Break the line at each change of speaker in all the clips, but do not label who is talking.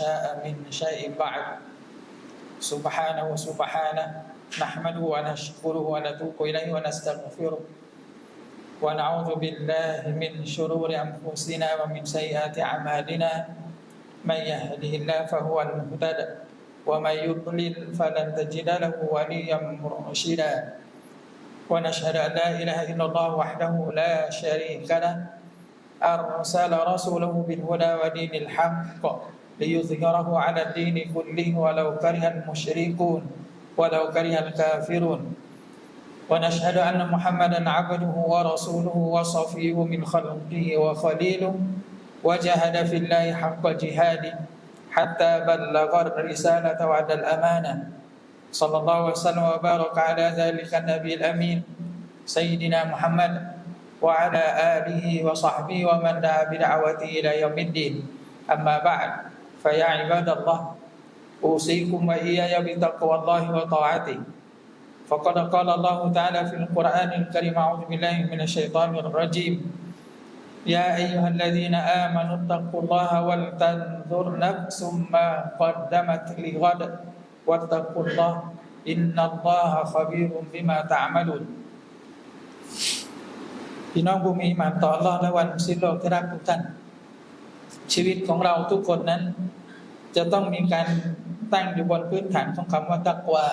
شاء من شيء بعد. سبحانه وسبحانه نحمده ونشكره ونتوب إليه ونستغفره. ونعوذ بالله من شرور أنفسنا ومن سيئات أعمالنا. من يهده الله فهو المهتد ومن يضلل فلن تجد له وليا مرشدا. ونشهد أن لا إله إلا الله وحده لا شريك له. أرسل رسوله بالهدى ودين الحق. ليظهره على الدين كله ولو كره المشركون ولو كره الكافرون. ونشهد أن محمدا عبده ورسوله وصفيه من خلقه وخليله وجاهد في الله حق جهاده حتى بلغ الرسالة وعد الأمانة. صلى الله وسلم وبارك على ذلك النبي الأمين سيدنا محمد وعلى آله وصحبه ومن دعا بدعوته إلى يوم الدين. أما بعد فيا عباد الله أوصيكم وإياي بتقوى الله وطاعته فقد قال الله تعالى في القرآن الكريم أعوذ بالله من الشيطان الرجيم يا أيها الذين آمنوا اتقوا الله ولتنظر نفس ما قدمت لغد واتقوا الله إن الله خبير بما تعملون พี่น้องผู้มีหมานต่อรอดและวันสิ้นโลกที่รักทุกท่าน ชีวิตของเราทุกคนนั้น จะต้องมีการตั้งอยู่บนพื้นฐานของคำว่าตักวา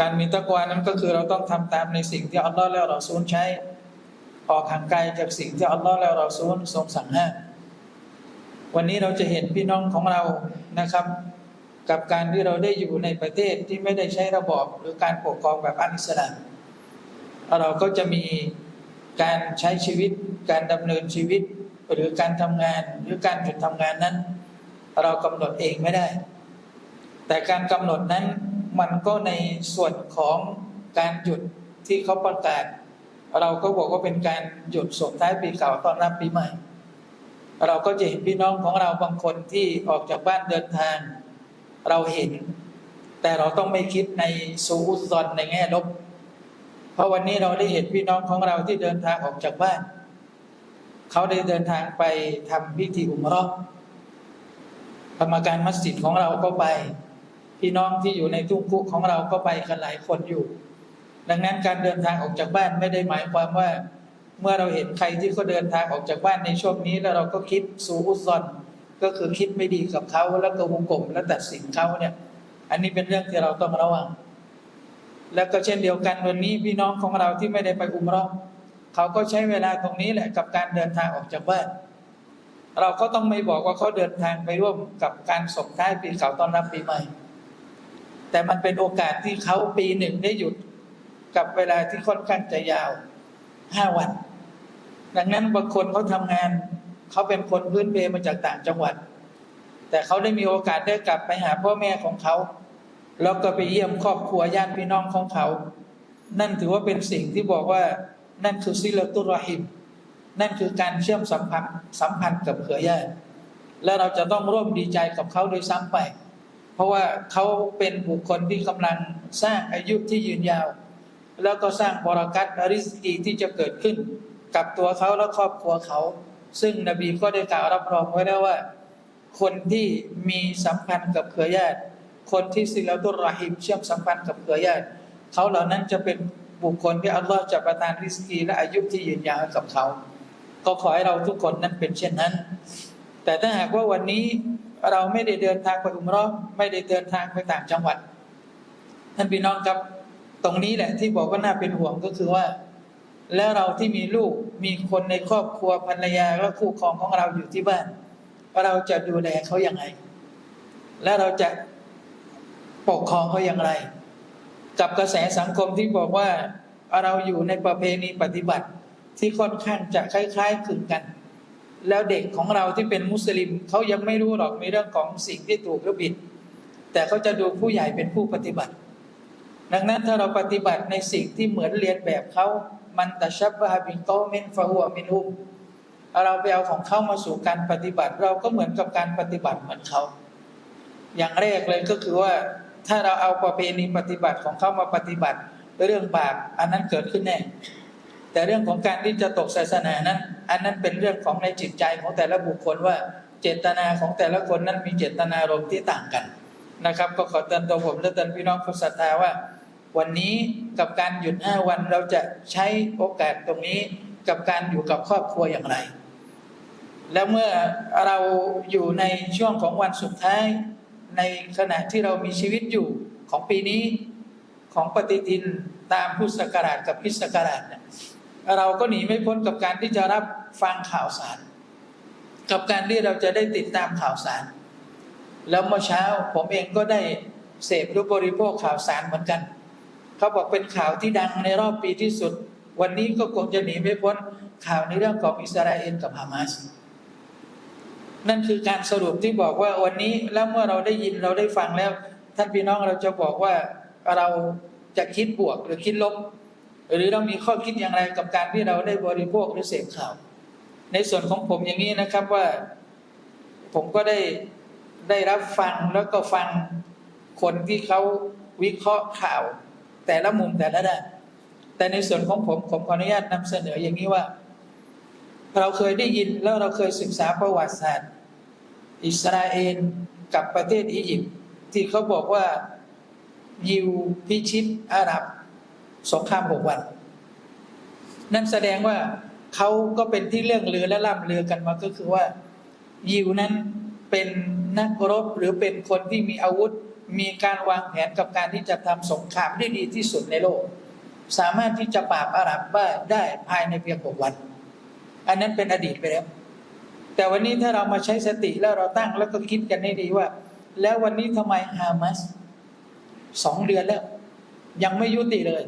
การมีตักวานั้นก็คือเราต้องทำตามในสิ่งที่อัลลอฮ์และเราซูลใช้ ออกห่างไกลจากสิ่งที่อัลลอฮ์และเราซูลทรงสั่งห้ามวันนี้เราจะเห็นพี่น้องของเรานะครับ กับการที่เราได้อยู่ในประเทศที่ไม่ได้ใช้ระบอบหรือการปกครองแบบอัลอิสลามเราก็จะมีการใช้ชีวิต การดำเนินชีวิต หรือการทำงานหรือการหยุดทำงานนั้น เรากำหนดเองไม่ได้ แต่การกำหนดนั้นมันก็ในส่วนของการหยุดที่เขาประกาศ เราก็บอกว่าเป็นการหยุดส่งท้ายปีเก่าต้อนรับปีใหม่ เราก็จะเห็นพี่น้องของเราบางคนที่ออกจากบ้านเดินทาง เราเห็น แต่เราต้องไม่คิดในซูอุซอนในแง่ลบ เพราะวันนี้เราได้เห็นพี่น้องของเราที่เดินทางออกจากบ้าน เขาได้เดินทางไปทำพิธีอุมรอ รรมการมัสยิดของเราก็ไป พี่น้องที่อยู่ในทุ่งคุกของเราก็ไปกันหลายคนอยู่ ดังนั้นการเดินทางออกจากบ้านไม่ได้หมายความว่า เมื่อเราเห็นใครที่เขาเดินทางออกจากบ้านในช่วงนี้ แล้วเราก็คิดซูอุซอนก็คือคิดไม่ดีกับเขาแล้วก็วงกลมและตัดสินเขาเนี่ย อันนี้เป็นเรื่องที่เราต้องระวัง แล้วก็เช่นเดียวกันวันนี้พี่น้องของเราที่ไม่ได้ไปอุมรอเขาก็ใช้เวลาตรงนี้แหละกับการเดินทางออกจากบ้าน เราก็ต้องไม่บอกว่าเขาเดินทางไปร่วมกับการส่งท้ายปีเก่าต้อนรับปีใหม่ แต่มันเป็นโอกาสที่เขาปีหนึ่งได้หยุดกับเวลาที่ค่อนข้างจะยาวห้าวัน ดังนั้นบางคนเขาทำงาน เขาเป็นคนพื้นเพมาจากต่างจังหวัด แต่เขาได้มีโอกาสได้กลับไปหาพ่อแม่ของเขา แล้วก็ไปเยี่ยมครอบครัวญาติพี่น้องของเขา นั่นถือว่าเป็นสิ่งที่บอกว่านั่นคือซิลตุรหิม นั่นคือการเชื่อมสัมพันธ์สัมพันธ์กับเครือญาติและเราจะต้องร่วมดีใจกับเขาโดยซ้ำไป เพราะว่าเขาเป็นบุคคลที่กำลังสร้างอายุที่ยืนยาว แล้วก็สร้างบรากัตอริสกีที่จะเกิดขึ้น กับตัวเขาและครอบครัวเขา ซึ่งนบีก็ได้กล่าวรับรองไว้แล้วว่า คนที่มีสัมพันธ์กับเครือญาติ คนที่ศิลตุรหิมเชื่อมสัมพันธ์กับเครือญาติเขาเหล่านั้นจะเป็นบุคคลที่อัลลอฮ์จะประทานริสกีและอายุที่ยืนยาวให้กับเขา ก็ขอให้เราทุกคนนั้นเป็นเช่นนั้น แต่ถ้าหากว่าวันนี้เราไม่ได้เดินทางไปอุมรอไม่ได้เดินทางไปต่างจังหวัดท่านพี่น้องครับ ตรงนี้แหละที่บอกว่าน่าเป็นห่วงก็คือว่า แล้วเราที่มีลูกมีคนในครอบครัวภรรยาและคู่ครองของเราอยู่ที่บ้าน เราจะดูแลเขาอย่างไรและเราจะปกครองเขาอย่างไร กับกระแสสังคมที่บอกว่าเราอยู่ในประเพณีปฏิบัติ ที่ค่อนข้างจะคล้ายๆคลึงกัน แล้วเด็กของเราที่เป็นมุสลิมเขายังไม่รู้หรอกในเรื่องของสิ่งที่ถูกหรือผิด แต่เขาจะดูผู้ใหญ่เป็นผู้ปฏิบัติ ดังนั้นถ้าเราปฏิบัติในสิ่งที่เหมือนเรียนแบบเขามันตะชับบะบินโตเมนฟะหัวมินุมเราไปเอาของเขามาสู่การปฏิบัติ เราก็เหมือนกับการปฏิบัติเหมือนเขา อย่างแรกเลยก็คือว่าถ้าเราเอาประเพณีปฏิบัติของเขามาปฏิบัติเรื่องบาปอันนั้นเกิดขึ้นแน่ แต่เรื่องของการที่จะตกศาสนานั้น อันนั้นเป็นเรื่องของในจิตใจของแต่ละบุคคลว่าเจตนาของแต่ละคนนั้นมีเจตนารมณ์ที่ต่างกันนะครับ ก็ขอเตือนตัวผมและเตือนพี่น้องผู้ศรัทธาว่า วันนี้กับการหยุดห้าวันเราจะใช้โอกาสตรงนี้กับการอยู่กับครอบครัวอย่างไร แล้วเมื่อเราอยู่ในช่วงของวันสุดท้าย ในขณะที่เรามีชีวิตอยู่ของปีนี้ของปฏิทินตามพุทธศักราชกับพิศักราชเนี่ย เราก็หนีไม่พ้นกับการที่จะรับฟังข่าวสาร กับการที่เราจะได้ติดตามข่าวสาร แล้วเมื่อเช้าผมเองก็ได้เสพหรือบริโภคข่าวสารเหมือนกัน เขาบอกเป็นข่าวที่ดังในรอบปีที่สุด วันนี้ก็คงจะหนีไม่พ้นข่าวในเรื่องของอิสราเอลกับฮามาสนั่นคือการสรุปที่บอกว่าวันนี้แล้วเมื่อเราได้ยินเราได้ฟังแล้ว ท่านพี่น้องเราจะบอกว่าเราจะคิดบวกหรือคิดลบ หรือเรามีข้อคิดอย่างไรกับการที่เราได้บริโภคหรือเสพข่าว ในส่วนของผมอย่างนี้นะครับว่า ผมก็ได้ได้รับฟังแล้วก็ฟังคนที่เขาวิเคราะห์ข่าว แต่ละมุมแต่ละด้านแต่ในส่วนของผมผมขออนุญาตนำเสนออย่างนี้ว่า เราเคยได้ยินแล้วเราเคยศึกษาประวัติศาสตร์ อิสราเอลกับประเทศอียิปต์ที่เขาบอกว่ายิวพิชิตอาหรับ สงครามหกวัน นั่นแสดงว่าเขาก็เป็นที่เรื่องลือและล่ำลือกันมาก็คือว่า ยิวนั้นเป็นนักรบหรือเป็นคนที่มีอาวุธ มีการวางแผนกับการที่จะทำสงครามได้ดีที่สุดในโลก สามารถที่จะปราบอาหรับได้ภายในเพียงหกวัน อันนั้นเป็นอดีตไปแล้วแต่วันนี้ถ้าเรามาใช้สติแล้วเราตั้งแล้วก็คิดกันให้ดีว่า แล้ววันนี้ทำไมฮามาสสองเดือนแล้ว ยังไม่ยุติเลย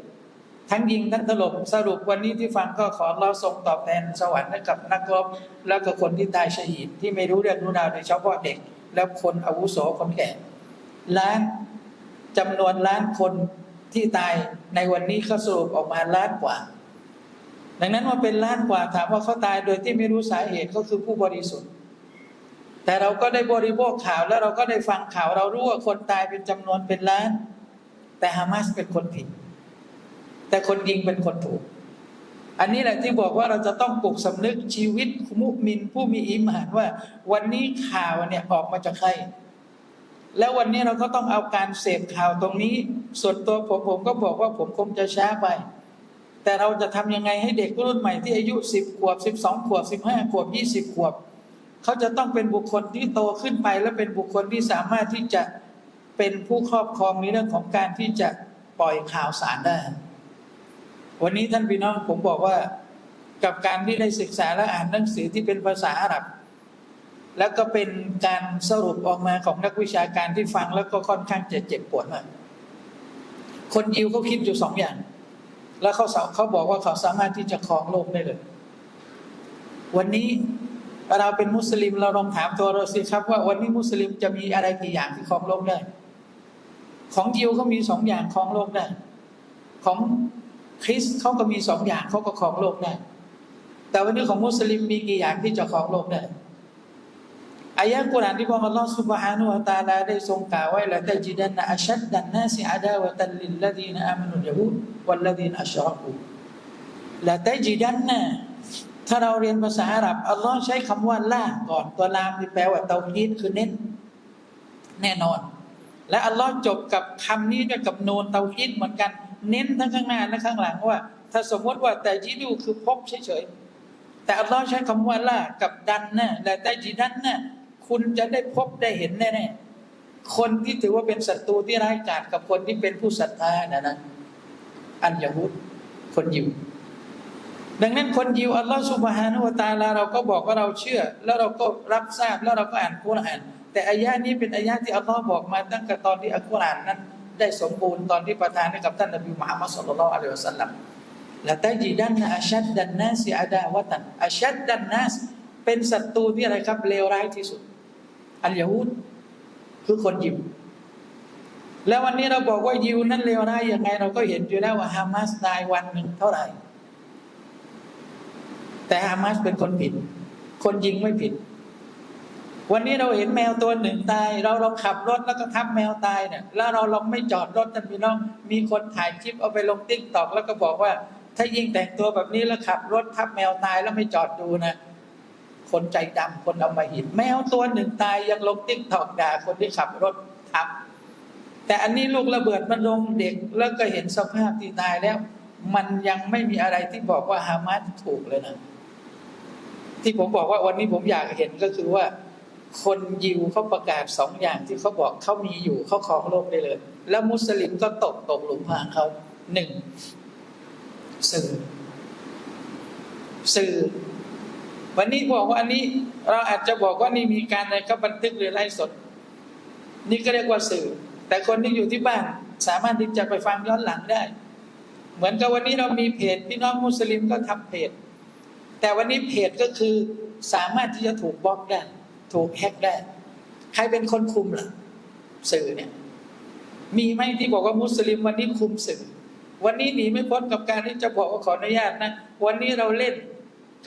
ทั้งยิงทั้งถล่มสรุปวันนี้ที่ฟังก็ขอเราส่งตอบแทนสวรรค์ให้กับนักรบแล้วก็คนที่ตายชหีดที่ไม่รู้เรื่องรู้ราวโดยเฉพาะเด็ก แล้วคนอาวุโสคนแก่ล้านจำนวนล้านคนที่ตายในวันนี้เขาสรุปออกมาล้านกว่า ดังนั้นว่าเป็นล้านกว่าถามว่าเขาตายโดยที่ไม่รู้สาเหตุก็คือผู้บริสุทธิ์ แต่เราก็ได้บริโภคข่าวแล้วเราก็ได้ฟังข่าวเรารู้ว่าคนตายเป็นจำนวนเป็นล้าน แต่ฮามาสเป็นคนผิด แต่คนยิงเป็นคนถูก อันนี้แหละที่บอกว่าเราจะต้องปลุกสำนึกชีวิตมุมินผู้มีอิมานว่า วันนี้ข่าวเนี่ยออกมาจากใคร แล้ววันนี้เราก็ต้องเอาการเสพข่าวตรงนี้ ส่วนตัวผมผมก็บอกว่าผมคงจะช้าไป แต่เราจะทำยังไงให้เด็กรุ่นใหม่ที่อายุสิบขวบสิบสองขวบสิบห้าขวบยี่สิบขวบ เขาจะต้องเป็นบุคคลที่โตขึ้นไป และเป็นบุคคลที่สามารถที่จะเป็นผู้ครอบครองในเรื่องของการที่จะปล่อยข่าวสารได้ วันนี้ท่านพี่น้องผมบอกว่ากับการที่ได้ศึกษาและอ่านหนังสือที่เป็นภาษาอาหรับ แล้วก็เป็นการสรุปออกมาของนักวิชาการที่ฟังแล้วก็ค่อนข้างจะเจ็บปวดมาก คนยิวเขาคิดอยู่สองอย่าง แล้วเขาเขาบอกว่าเขาสามารถที่จะครองโลกได้เลย วันนี้เราเป็นมุสลิมเราลองถามตัวเราสิครับว่าวันนี้มุสลิมจะมีอะไรกี่อย่างที่ครองโลกได้ ของยิวเขามีสองอย่างครองโลกได้ ของ คริสเขาก็มีสองอย่างเขาก็ครองโลกได้ แต่วันนี้ของมุสลิมมีกี่อย่างที่จะครองโลกได้อายะห์กุรานที่พระอัลลอฮ์สุบฮานุวะตาลาได้ทรงกล่าวไว้ละตจิดันอัชัดดันนาสิอาดาวะตันลิลลดีนอามันุยะฮูดวัลลดีนอัชรักูละตจิดันนะถ้าเราเรียนภาษาอาหรับอัลลอฮ์ใช้คำว่าล่าก่อนตัวลามที่แปลว่าเตาฮีดคือเน้น แน่นอน และอัลลอฮ์จบกับคำนี้ด้กับนูนเตาฮีดเหมือนกัน เน้นทั้งข้างหน้าและข้างหลังว่า ถ้าสมมติว่าแต่จีดูคือพบเฉยๆแต่อัลลอฮ์ใช้คำว่าล่ากับดันนะและแต่จีดันนะคุณจะได้พบได้เห็นแน่ๆคนที่ถือว่าเป็นศัตรูที่ร้ายกาจกับคนที่เป็นผู้ศรัทธานะนะอันยาวุธคนยิวดังนั้นคนยิวอัลลอฮฺสุบฮานุวตาลาเราก็บอกว่าเราเชื่อ แล้วเราก็รับทราบแล้วเราก็อ่านคุรอาน แต่อายะนี้เป็นอายะที่อัลลอฮ์บอกมาตั้งแต่ตอนที่อัลกุรอานนั้น ได้สมบูรณ์ตอนที่ประทานให้กับท่านนบีมุฮัมมัดสุลลัลอะลัยฮิวะสัลลัมละตัจิดันนะอัชัดดันนาสิอาดาวะตันอัชัดดันนาสเป็นศัตรูที่อะไรครับเลวร้ายที่สุด อัลยาฮูดคือคนยิวแล้ววันนี้เราบอกว่ายิวนั้นเลวร้ายยังไง เราก็เห็นอยู่แล้วว่าฮามาสตายวันหนึ่งเท่าไหร่ แต่ฮามาสเป็นคนผิด คนยิงไม่ผิด วันนี้เราเห็นแมวตัวหนึ่งตาย เราเราขับรถแล้วก็ทับแมวตายเนี่ยแล้วเราลองไม่จอดรถท่านพี่น้องมีคนถ่ายคลิปเอาไปลงติ๊กตอกแล้วก็บอกว่า ถ้ายิงแต่งตัวแบบนี้แล้วขับรถทับแมวตายแล้วไม่จอดดูนะคนใจดำคนเอามาหินแมวตัวหนึ่งตายยังลงติ๊กตอกด่าคนที่ขับรถทับ แต่อันนี้ลูกระเบิดมันลงเด็กแล้วก็เห็นสภาพที่ตายแล้ว มันยังไม่มีอะไรที่บอกว่าฮามาสถูกเลยนะที่ผมบอกว่าวันนี้ผมอยากเห็นก็คือว่า คนยิวเขาประกาศสองอย่างที่เขาบอกเขามีอยู่เขาครองโลกได้เลย แล้วมุสลิมก็ตกตกหลุมพรางเขาหนึ่งสื่อ สื่อ วันนี้บอกว่าอันนี้ เราอาจจะบอกว่านี่มีการอะไรก็บันทึกหรือไลฟ์สด นี่ก็เรียกว่าสื่อ แต่คนที่อยู่ที่บ้านสามารถที่จะไปฟังย้อนหลังได้ เหมือนกับวันนี้เรามีเพจพี่น้องมุสลิมก็ทำเพจ แต่วันนี้เพจก็คือสามารถที่จะถูกบล็อกได้ ถูกแฮกได้ ใครเป็นคนคุมล่ะ สื่อเนี่ย มีไหมที่บอกว่ามุสลิมวันนี้คุมสื่อ วันนี้หนีไม่พ้นกับการที่จะบอกว่าขออนุญาตนะ วันนี้เราเล่น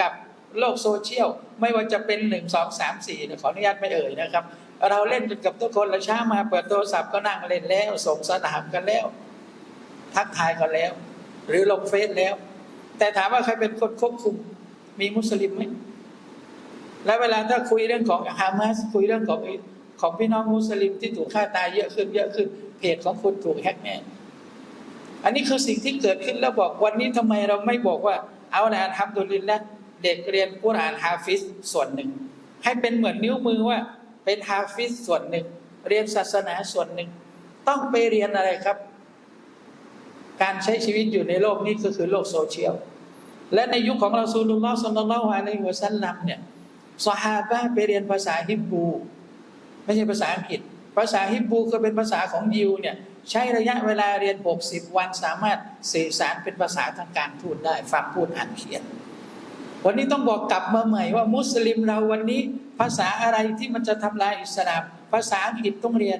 กับโลกโซเชียล ไม่ว่าจะเป็นหนึ่งสองสามสี่ขออนุญาตไม่เอ่ยนะครับ เราเล่นกันกับทุกคนเราช้ามาเปิดโทรศัพท์ก็นั่งเล่นแล้วส่งสนามกันแล้ว ทักทายกันแล้ว หรือลงเฟซแล้ว แต่ถามว่าใครเป็นคนควบคุม มีมุสลิมไหม แล้วเวลาถ้าคุยเรื่องของฮามาสคุยเรื่องของของพี่น้องมุสลิมที่ถูกฆ่าตายเยอะขึ้นเยอะขึ้นเพจของคุณถูกแฮกแน่อันนี้คือสิ่งที่เกิดขึ้นแล้วบอกวันนี้ทำไมเราไม่บอกว่า เอาละทำดุลินแล้วเด็กเรียนกุรอานฮาฟิซส่วนหนึ่ง ให้เป็นเหมือนนิ้วมือว่าเป็นฮาฟิซส่วนหนึ่ง เรียนศาสนาส่วนหนึ่ง ต้องไปเรียนอะไรครับ การใช้ชีวิตอยู่ในโลกนี้ก็คือโลกโซเชียล และในยุคของเราซูลุลลอฮ์สัลลัลลอฮุอะลัยฮิวะสัลลัมเนี่ย ซอฮาบะไปเรียนภาษาฮิบรูไม่ใช่ภาษาอังกฤษ ภาษาฮิบรูก็เป็นภาษาของยิวเนี่ยใช้ระยะเวลาเรียน 60 วันสามารถสื่อสารเป็นภาษาทางการทูตได้ ฟังพูดอ่านเขียน วันนี้ต้องบอกกลับมาใหม่ว่ามุสลิมเราวันนี้ ภาษาอะไรที่มันจะทำลายอิสลาม ภาษาอังกฤษต้องเรียน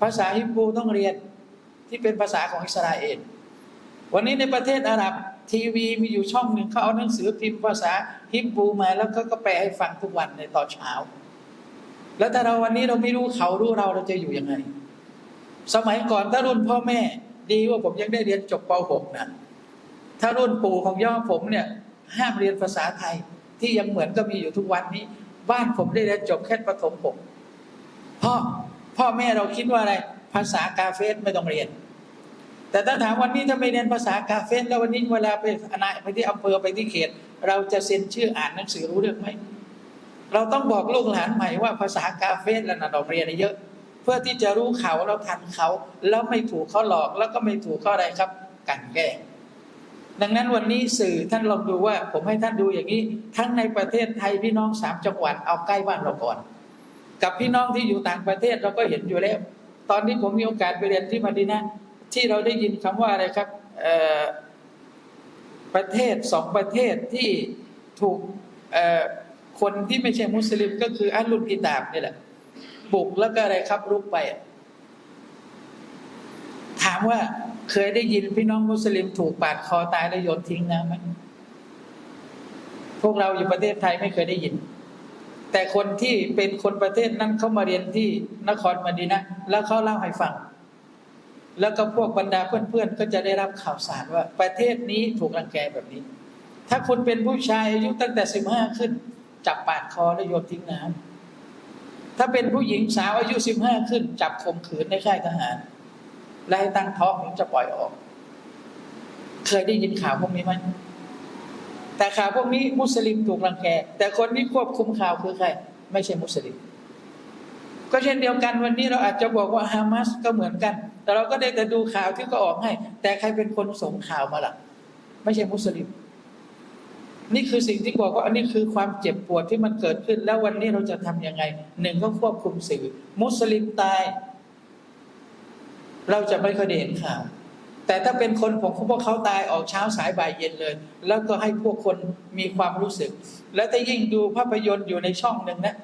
ภาษาฮิบรูต้องเรียนที่เป็นภาษาของอิสราเอลวันนี้ในประเทศอาหรับ ทีวีมีอยู่ช่องหนึ่งเขาเอาหนังสือพิมพ์ภาษาฮิบรูมาแล้วก็ก็แปลให้ฟังทุกวันในตอนเช้า แล้วถ้าเราวันนี้เราไม่รู้เขารู้เราเราจะอยู่ยังไง สมัยก่อนถ้ารุ่นพ่อแม่ ดีว่าผมยังได้เรียนจบป .6 นะถ้ารุ่นปู่ของย่อผมเนี่ยห้ามเรียนภาษาไทยที่ยังเหมือนก็มีอยู่ทุกวันนี้ บ้านผมได้เรียนจบแค่ประถมหกพ่อพ่อแม่เราคิดว่าอะไร ภาษากาเฟสไม่ต้องเรียน แต่ถ้าถามวันนี้ถ้าไม่เรียนภาษากาเฟสแล้ววันนี้เวลาไปอนาไปที่อำเภอไปที่เขต เราจะเซ็นชื่ออ่านหนังสือรู้เรื่องไหมเราต้องบอกลูกหลานใหม่ว่าภาษากาเฟสแล้วนะเราเรียนเยอะ เพื่อที่จะรู้เขาเราทันเขา แล้วไม่ถูกเขาหลอกแล้วก็ไม่ถูกเขาอะไรครับกันแกล้งดังนั้นวันนี้สื่อท่านลองดูว่า ผมให้ท่านดูอย่างนี้ ทั้งในประเทศไทยพี่น้องสามจังหวัดเอาใกล้บ้านเราก่อน กับพี่น้องที่อยู่ต่างประเทศเราก็เห็นอยู่แล้ว ตอนนี้ผมมีโอกาสไปเรียนที่มาดินะ ที่เราได้ยินคำว่าอะไรครับประเทศสองประเทศที่ถูกคนที่ไม่ใช่มุสลิมก็คืออัลลุนกิตาบนี่แหละบุกแล้วก็อะไรครับรุกไป ถามว่าเคยได้ยินพี่น้องมุสลิมถูกปาดคอตายแล้วโยนทิ้งน้ำไหมพวกเราอยู่ประเทศไทยไม่เคยได้ยิน แต่คนที่เป็นคนประเทศนั้นเขามาเรียนที่นครมดีนะ แล้วเขาเล่าให้ฟัง แล้วก็พวกบรรดาเพื่อนๆก็จะได้รับข่าวสารว่า ประเทศนี้ถูกรังแกแบบนี้ ถ้าคุณเป็นผู้ชายอายุตั้งแต่สิบห้าขึ้น จับปาดคอแล้วโยนทิ้งน้ำถ้าเป็นผู้หญิงสาวอายุสิบห้าขึ้น จับข่มขืนในค่ายทหารไล่ตั้งท้องถึงจะปล่อยออก เคยได้ยินข่าวพวกนี้ไหมแต่ข่าวพวกนี้มุสลิมถูกรังแก แต่คนที่ควบคุมข่าวคือใคร ไม่ใช่มุสลิม ก็เช่นเดียวกันวันนี้เราอาจจะบอกว่าฮามาสก็เหมือนกัน แต่เราก็ได้แต่ดูข่าวที่ก็ออกให้ แต่ใครเป็นคนส่งข่าวมาล่ะ ไม่ใช่มุสลิม นี่คือสิ่งที่บอกว่าอันนี้คือความเจ็บปวดที่มันเกิดขึ้น แล้ววันนี้เราจะทำยังไงหนึ่งก็ควบคุมสื่อ มุสลิมตาย เราจะไม่ค่อยได้เห็นข่าว แต่ถ้าเป็นคนของพวกเขาตายออกเช้าสายบ่ายเย็นเลย แล้วก็ให้พวกคนมีความรู้สึก แล้วถ้ายิ่งดูภาพยนตร์อยู่ในช่องหนึ่งนะ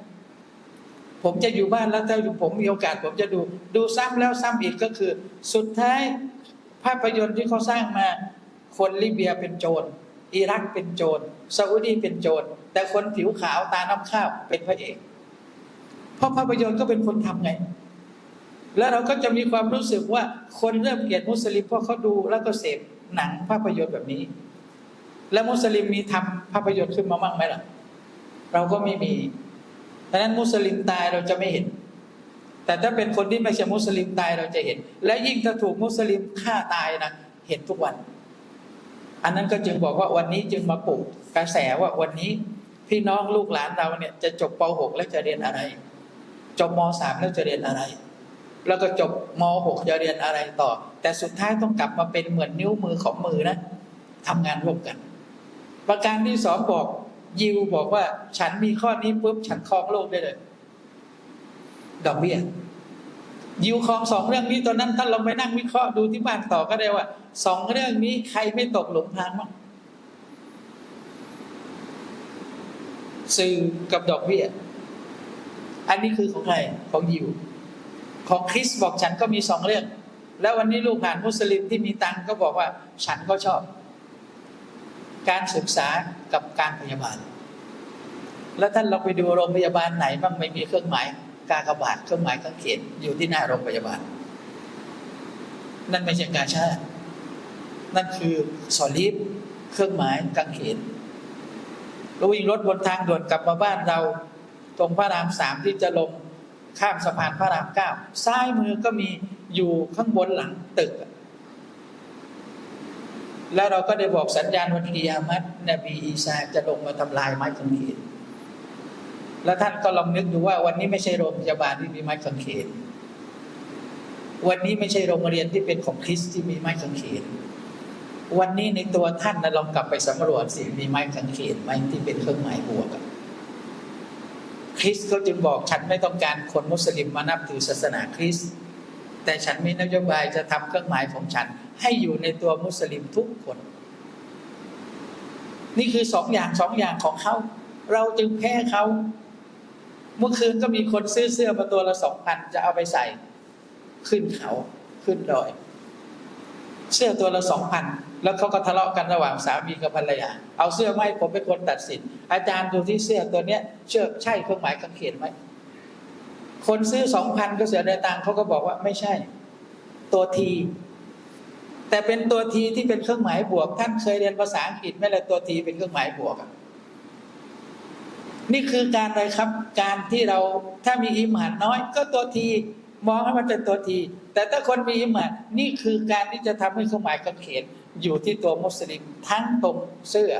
ผมจะอยู่บ้านแล้วถ้าผมมีโอกาสผมจะดูดูซ้ำแล้วซ้ำอีกก็คือ สุดท้ายภาพยนตร์ที่เขาสร้างมาคนลิเบียเป็นโจรอิรักเป็นโจรซาอุดีเป็นโจรแต่คนผิวขาวตาน้ำข้าวเป็นพระเอกเพราะภาพยนตร์ก็เป็นคนทำไง แล้วเราก็จะมีความรู้สึกว่าคนเริ่มเกลียดมุสลิมเพราะเขาดูแล้วก็เสพหนังภาพยนตร์แบบนี้ แล้วมุสลิมมีทำภาพยนตร์ขึ้นมาบ้างไหมล่ะ เราก็ไม่มี ดังนั้นมุสลิมตายเราจะไม่เห็น แต่ถ้าเป็นคนที่ไม่ใช่มุสลิมตายเราจะเห็น และยิ่งถ้าถูกมุสลิมฆ่าตายนะเห็นทุกวัน อันนั้นก็จึงบอกว่าวันนี้จึงมาปลุกกระแสว่าวันนี้พี่น้องลูกหลานเราเนี่ยจะจบป .6 แล้วจะเรียนอะไร จบม .3 แล้วจะเรียนอะไร แล้วก็จบม .6 จะเรียนอะไรต่อ แต่สุดท้ายต้องกลับมาเป็นเหมือนนิ้วมือของมือนะทำงานร่วมกัน ประการที่สองบอก ยิวบอกว่า ฉันมีข้อนี้ปุ๊บฉันครองโลกได้เลย ดอกเบี้ยยิวครองสองเรื่องนี้ตอนนั้นถ้านเราไปนั่งวิเคราะห์ดูที่บ้านต่อก็ได้ว่าสองเรื่องนี้ใครไม่ตกหลุมพรางบ้างสื่อกับดอกเบี้ย อันนี้คือของใครของยิว ของคริสบอกฉันก็มีสองเรื่อง แล้ววันนี้ลูกหลานมุสลิมที่มีตังก็บอกว่า ฉันก็ชอบ การศึกษากับการพยาบาล แล้วท่านลองไปดูโรงพยาบาลไหนบ้างไม่มีเครื่องหมายกากบาทเครื่องหมายกางเขนอยู่ที่หน้าโรงพยาบาล นั่นไม่ใช่กาชาติ นั่นคือสอลีฟเครื่องหมายกางเขนเราวิ่งรถบนทางด่วนกลับมาบ้านเรา ตรงพระรามสามที่จะลงข้ามสะพานพระรามเก้าซ้ายมือก็มีอยู่ข้างบนหลังตึก แล้วเราก็ได้บอกสัญญาณวันกิยามัตนบีอีสาจะลงมาทำลายไม้กางเขน แล้วท่านก็ลองนึกดูว่า วันนี้ไม่ใช่โรงพยาบาลที่มีไม้กางเขนวันนี้ไม่ใช่โรงเรียนที่เป็นของคริสที่มีไม้กางเขนวันนี้ในตัวท่านนะลองกลับไปสำรวจสิมีไม้กางเขนไหมที่เป็นเครื่องหมายบวกคริสเขาจึงบอกฉันไม่ต้องการคนมุสลิมมานับถือศาสนาคริสต์แต่ฉันมีนโยบายจะทำเครื่องหมายของฉัน ให้อยู่ในตัวมุสลิมทุกคน นี่คือสองอย่างสองอย่างของเขา เราจึงแพ้เขา เมื่อคืนก็มีคนซื้อเสื้อมาตัวละสองพันจะเอาไปใส่ ขึ้นเขาขึ้นดอย เสื้อตัวละสองพันแล้วเขาก็ทะเลาะกันระหว่างสามีกับภรรยา เอาเสื้อไหมผมเป็นคนตัดสิน อาจารย์ดูที่เสื้อตัวเนี้ย เชื่อใช่เครื่องหมายกางเขนไหมคนซื้อสองพันก็เสียในตังเขาก็บอกว่าไม่ใช่ ตัวทีแต่เป็นตัวทีที่เป็นเครื่องหมายบวก ท่านเคยเรียนภาษาอังกฤษไหมล่ะตัวทีเป็นเครื่องหมายบวกอะ นี่คือการอะไรครับ การที่เราถ้ามีอิมานน้อย ก็ตัวทีมองให้มันเป็นตัวที แต่ถ้าคนมีอิมานนี่คือการที่จะทำให้เครื่องหมายกางเขนอยู่ที่ตัวมุสลิมทั้งตรงเสื้อ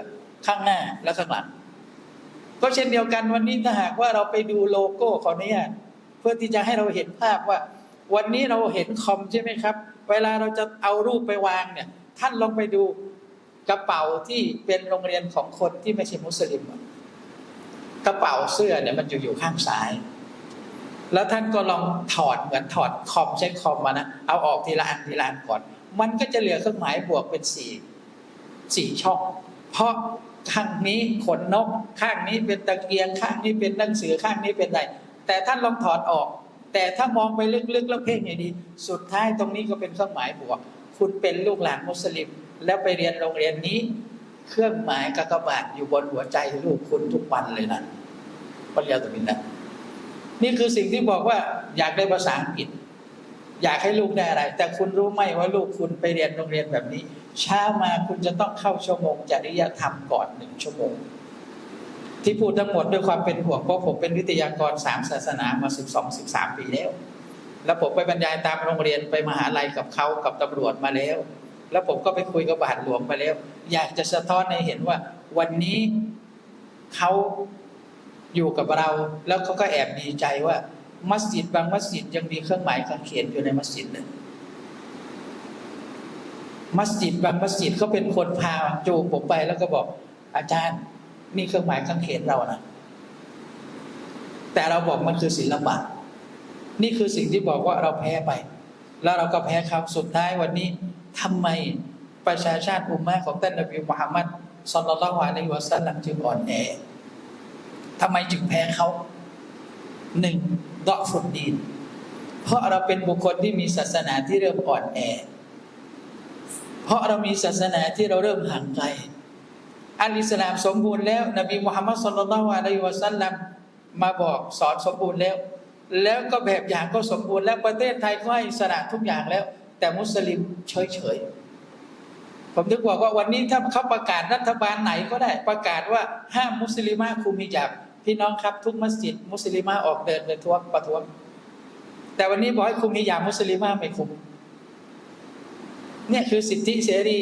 ข้างหน้าและข้างหลังก็เช่นเดียวกันวันนี้ถ้าหากว่าเราไปดูโลโก้เขาเนี่ยเพื่อที่จะให้เราเห็นภาพว่า วันนี้เราเห็นคอมใช่ไหมครับ เวลาเราจะเอารูปไปวางเนี่ย ท่านลองไปดูกระเป๋าที่เป็นโรงเรียนของคนที่ไม่ใช่มุสลิม กระเป๋าเสื้อเนี่ยมันอยู่อยู่ข้างซ้าย แล้วท่านก็ลองถอดเหมือนถอดคอมใช้คอมมานะ เอาออกทีละอันทีละอันก่อน มันก็จะเหลือเครื่องหมายบวกเป็นสี่สี่ช่อง เพราะข้างนี้ขนนก ข้างนี้เป็นตะเกียง ข้างนี้เป็นหนังสือข้างนี้เป็นอะไรแต่ท่านลองถอดออก แต่ถ้ามองไปลึกๆแล้วเพ่งให้ดีสุดท้ายตรงนี้ก็เป็นเครื่องหมายบวก คุณเป็นลูกหลานมุสลิม แล้วไปเรียนโรงเรียนนี้ เครื่องหมายกากบาทอยู่บนหัวใจลูกคุณทุกวันเลยนะปริยาตุบินนะนี่คือสิ่งที่บอกว่า อยากได้ภาษาอังกฤษ อยากให้ลูกได้อะไร แต่คุณรู้ไหมว่าลูกคุณไปเรียนโรงเรียนแบบนี้ เช้ามาคุณจะต้องเข้าชั่วโมงจริยธรรมก่อนหนึ่งชั่วโมง ที่พูดทั้งหมดด้วยความเป็นห่วงเพราะผมเป็นวิทยากรสามศาสนามาสิบสองสิบสามปีแล้ว แล้วผมไปบรรยายตามโรงเรียนไปมหาลัยกับเขากับตำรวจมาแล้ว แล้วผมก็ไปคุยกับบาทหลวงมาแล้ว อยากจะสะท้อนให้เห็นว่า วันนี้เขาอยู่กับเรา แล้วเขาก็แอบดีใจว่า มัสยิดบางมัสยิดยังมีเครื่องหมายกางเขียนอยู่ในมัสยิดเลยมัสยิดบางมัสยิดเขาเป็นคนพาจูงผมไปแล้วก็บอก อาจารย์นี่เครื่องหมายกางเขียนเรานะแต่เราบอกมันคือศิลปะนี่คือสิ่งที่บอกว่าเราแพ้ไป แล้วเราก็แพ้ครับสุดท้ายวันนี้ ทำไมประชาชาติอุมมะของท่านนบีมุฮัมมัดศ็อลลัลลอฮุอะลัยฮิวะซัลลัมจึงอ่อนแอทำไมจึงแพ้เขาหนึ่งดอกฟุดดีน เพราะเราเป็นบุคคลที่มีศาสนาที่เริ่มอ่อนแอ เพราะเรามีศาสนาที่เราเริ่มห่างไกลอันอิสลามสมบูรณ์แล้ว นบีมุฮัมมัดสุลลัลอะลัยวะสัลลัมมาบอกสอนสมบูรณ์แล้ว แล้วก็แบบอย่างก็สมบูรณ์แล้วประเทศไทยก็ให้อิสระทุกอย่างแล้ว แต่มุสลิมเฉยเฉยๆ ผมถึงบอกว่าวันนี้ถ้าเขาประกาศรัฐบาลไหนก็ได้ประกาศว่าห้ามมุสลิมาคุมฮิญาบพี่น้องครับทุกมัสยิดมุสลิมาออกเดินเลยทั่วประท้วงแต่วันนี้บอกให้คุมนิยามมุสลิมาไม่คุมเนี่ยคือสิทธิเสรี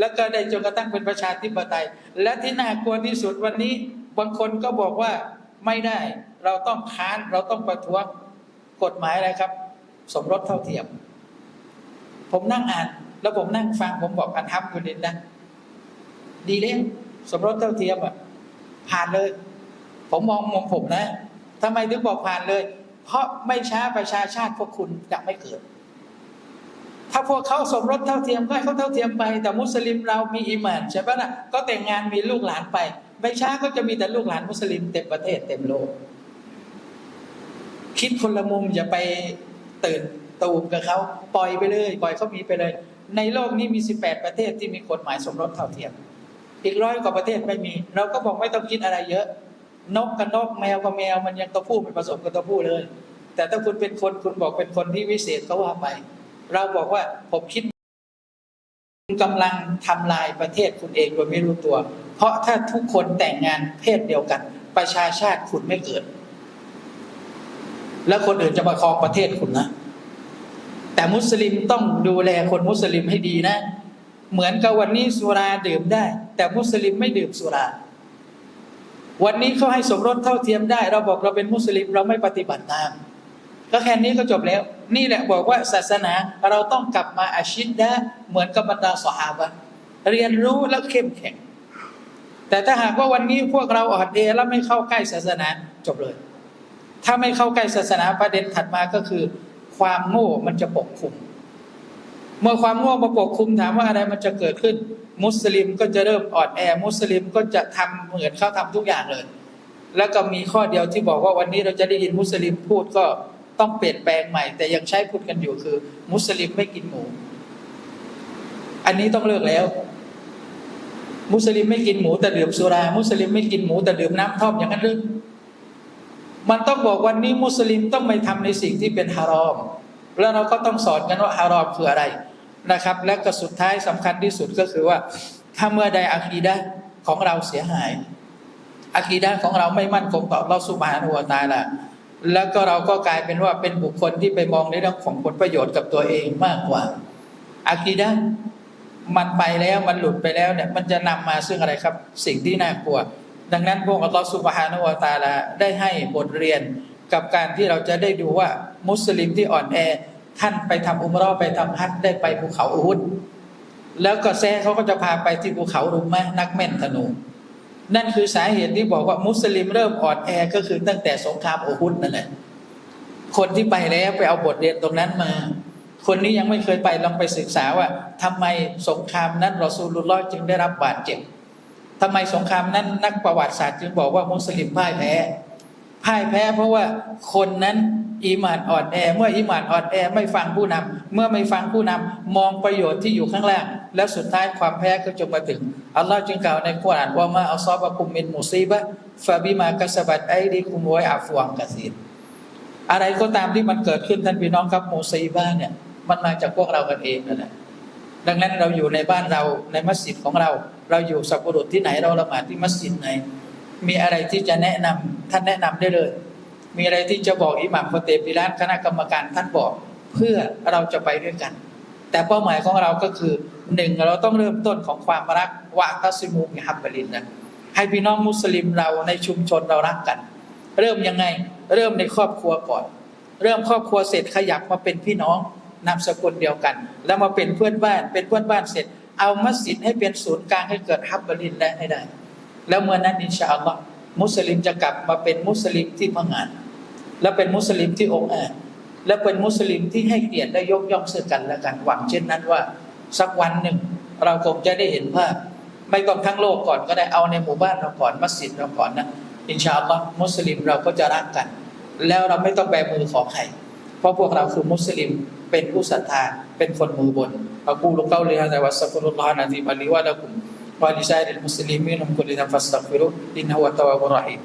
แล้วก็ได้จนกระทั่งเป็นประชาธิปไตย และที่น่ากลัวที่สุดวันนี้บางคนก็บอกว่าไม่ได้เราต้องค้านเราต้องประท้วงกฎหมายอะไรครับ สมรสเท่าเทียม ผมนั่งอ่าน แล้วผมนั่งฟังผมบอกอันทับคุณดินนะดีเลยสมรสเท่าเทียมอะผ่านเลย ผมมองมุมผมนะทำไมถึงบอกผ่านเลย เพราะไม่ช้าประชาชาติพวกคุณจะไม่เกิด ถ้าพวกเขาสมรสเท่าเทียมก็ให้เขาเท่าเทียมไป แต่มุสลิมเรามีอิมานใช่ปะนะก็แต่งงานมีลูกหลานไป ไม่ช้าก็จะมีแต่ลูกหลานมุสลิมเต็มประเทศเต็มโลก คิดคนละมุมอย่าไปตื่น ตูมกับเขาปล่อยไปเลยปล่อยเขามีไปเลย ในโลกนี้มี 18 ประเทศที่มีกฎหมายสมรสเท่าเทียม อีกร้อยกว่าประเทศไม่มี เราก็บอกไม่ต้องคิดอะไรเยอะ นกกับนกแมวกับแมวมันยังตัวผู้ไม่ผสมกับตัวผู้เลย แต่ถ้าคุณเป็นคนคุณบอกเป็นคนที่วิเศษก็ว่าไป เราบอกว่าผมคิดคุณกำลังทำลายประเทศคุณเองโดยไม่รู้ตัว เพราะถ้าทุกคนแต่งงานเพศเดียวกัน ประชาชาติคุณไม่เกิด แล้วคนอื่นจะมาครองประเทศคุณนะ แต่มุสลิมต้องดูแลคนมุสลิมให้ดีนะ เหมือนกับวันนี้สุราดื่มได้ แต่มุสลิมไม่ดื่มสุรา วันนี้เขาให้สมรสเท่าเทียมได้ เราบอกเราเป็นมุสลิมเราไม่ปฏิบัติตาม ก็แค่นี้ก็จบแล้ว นี่แหละบอกว่าศาสนาเราต้องกลับมาอาชิดดะเหมือนกับบรรดาสหาบะเรียนรู้แล้วเข้มแข็ง แต่ถ้าหากว่าวันนี้พวกเราอ่อนแอแล้วไม่เข้าใกล้ศาสนาจบเลย ถ้าไม่เข้าใกล้ศาสนาประเด็นถัดมาก็คือ ความโง่มันจะปกคลุม เมื่อความโง่มาปกคลุมถามว่าอะไรมันจะเกิดขึ้น มุสลิมก็จะเริ่มอ่อนแอ มุสลิมก็จะทำเหมือนเขาทำทุกอย่างเลย แล้วก็มีข้อเดียวที่บอกว่าวันนี้เราจะได้ยินมุสลิมพูดก็ต้องเปลี่ยนแปลงใหม่ แต่ยังใช้พูดกันอยู่คือ มุสลิมไม่กินหมู อันนี้ต้องเลิกแล้ว มุสลิมไม่กินหมูแต่ดื่มสุรา มุสลิมไม่กินหมูแต่ดื่มน้ำท่อมอย่างนั้นหรือ มันต้องบอกวันนี้มุสลิมต้องไม่ทำในสิ่งที่เป็นฮารอม แล้วเราก็ต้องสอนกันว่าฮารอมคืออะไรนะครับ และก็สุดท้ายสำคัญที่สุดก็คือว่า ถ้าเมื่อใดอาคีดะของเราเสียหายอาคีดะของเราไม่มั่นคงต่อเราสุบฮานุวาตาละแล้วก็เราก็กลายเป็นว่าเป็นบุคคลที่ไปมองในเรื่องของผลประโยชน์กับตัวเองมากกว่าอาคีดะมันไปแล้วมันหลุดไปแล้วเนี่ยมันจะนำมาซึ่งอะไรครับ สิ่งที่น่ากลัว ดังนั้นพวกอัลลอฮฺสุบฮานุวาตาลาได้ให้บทเรียนกับการที่เราจะได้ดูว่ามุสลิมที่อ่อนแอ ท่านไปทำอุมราะไปทำฮัจญ์ได้ไปภูเขาอูฮุดแล้วก็แซ่เขาก็จะพาไปที่ภูเขารุมมะนักแม่นธนู นั่นคือสาเหตุที่บอกว่ามุสลิมเริ่มอ่อนแอก็คือตั้งแต่สงครามอูฮุดนั่นแหละคนที่ไปแล้วไปเอาบทเรียนตรงนั้นมา คนนี้ยังไม่เคยไปลองไปศึกษาว่าทำไมสงครามนั้นรอซูลุลลอฮ์จึงได้รับบาดเจ็บ ทำไมสงครามนั้นนักประวัติศาสตร์จึงบอกว่ามุสลิมพ่ายแพ้พ่ายแพ้เพราะว่าคนนั้นอีหมานอ่อนแอ เมื่ออีหมานอ่อนแอไม่ฟังผู้นำเมื่อไม่ฟังผู้นำมองประโยชน์ที่อยู่ข้างล่าง แล้วสุดท้ายความแพ้ก็จะมาถึงอัลลอฮ์จึงกล่าวในกุรอานว่ามาอัลซอบะคุมมินมุซีบะฟาบิมากัสบัตไอดีคุมไวอาฟวงกะซีรอะไรก็ตามที่มันเกิดขึ้นท่านพี่น้องครับมุซีบะเนี่ยมันมาจากพวกเรากันเองนั่นแหละ ดังนั้นเราอยู่ในบ้านเราในมัสยิดของเรา เราอยู่สับปะรดที่ไหนเราละหมาดที่มัสยิดไหน มีอะไรที่จะแนะนำท่านแนะนำได้เลย มีอะไรที่จะบอกอิหมัมคเตปิรานคณะกรรมการท่านบอก เพื่อเราจะไปด้วยกัน แต่เป้าหมายของเราก็คือหนึ่งเราต้องเริ่มต้นของความรักวะตัสซิมูมิฮับบลินนะให้พี่น้องมุสลิมเราในชุมชนเรารักกัน เริ่มยังไง เริ่มในครอบครัวก่อน เริ่มครอบครัวเสร็จขยับมาเป็นพี่น้อง นามสกุลเดียวกัน แล้วมาเป็นเพื่อนบ้าน เป็นเพื่อนบ้านเสร็จ เอามัสยิดให้เป็นศูนย์กลางให้เกิดฮับบลินได้ให้ได้ แล้วเมื่อนั้นอินชาอัลลอฮ์มุสลิมจะกลับมาเป็นมุสลิมที่พังงาน และเป็นมุสลิมที่องอาจและเป็นมุสลิมที่ให้เกียรติและยกย่องซึ่งกันและกันหวังเช่นนั้นว่า สักวันหนึ่งเราคงจะได้เห็นภาพไม่ต้องทั้งโลกก่อนก็ได้เอาในหมู่บ้านเราก่อนมัสยิดเราก่อนนะอินชาอัลลอฮ์มุสลิมเราก็จะรักกัน แล้วเราไม่ต้องแบมือขอใครเพราะพวกเราคือมุสลิม เป็นผู้ศรัทธาเป็นคนมือบนอักูลุกาลิฮะซะวัสซัฟุรุลลอฮ์นะซีมะลิวะละกุมวะลิซาอิลมุสลิมีนฮุมกุลิซัมฟัสตัฆฟิรุอินนะฮุวะตะวาบุรเราะฮีม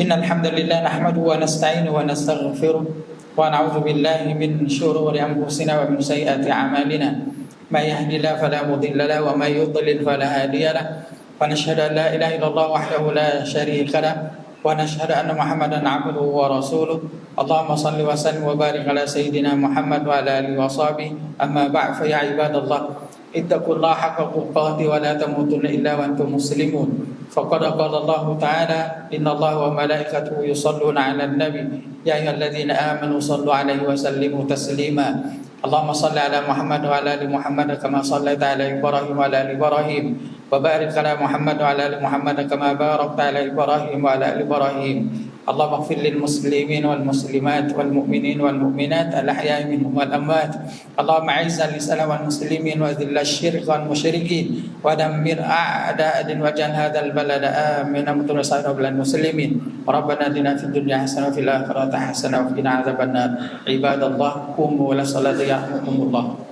إن الحمد لله نحمده ونستعينه ونستغفره ونعوذ بالله من شرور أنفسنا ومن سيئات أعمالنا من يهد الله فلا مضل له ومن يضلل فلا هادي له ونشهد أن لا إله إلا الله وحده لا شريك له ونشهد أن محمدا عبده ورسوله. اللهم صل وسلم وبارك على سيدنا محمد وعلى آله وصحبه. أما بعد فيا عباد الله اتقوا الله حق تقاته ولا تموتن إلا وأنتم مسلمون. فقد قال الله تعالى إن الله وملائكته يصلون على النبي. يا أيها الذين آمنوا صلوا عليه وسلموا تسليما. اللهم صل على محمد وعلى آل محمد كما صليت على إبراهيم وعلى آل إبراهيم. وبارك على محمد وعلى آل محمد كما باركت على إبراهيم وعلى آل إبراهيم. اللهم اغفر للمسلمين والمسلمات والمؤمنين والمؤمنات الأحياء منهم والأموات. اللهم أعز الإسلام والمسلمين وأذل الشرك والمشركين. ودمر أعداء الدين واجعل هذا البلد آمنا. بلاد المسلمين. ربنا آتنا في الدنيا حسنة وفي الآخرة حسنة وقنا عذاب النار. عباد الله قوموا إلى الصلاه يرحمكم الله.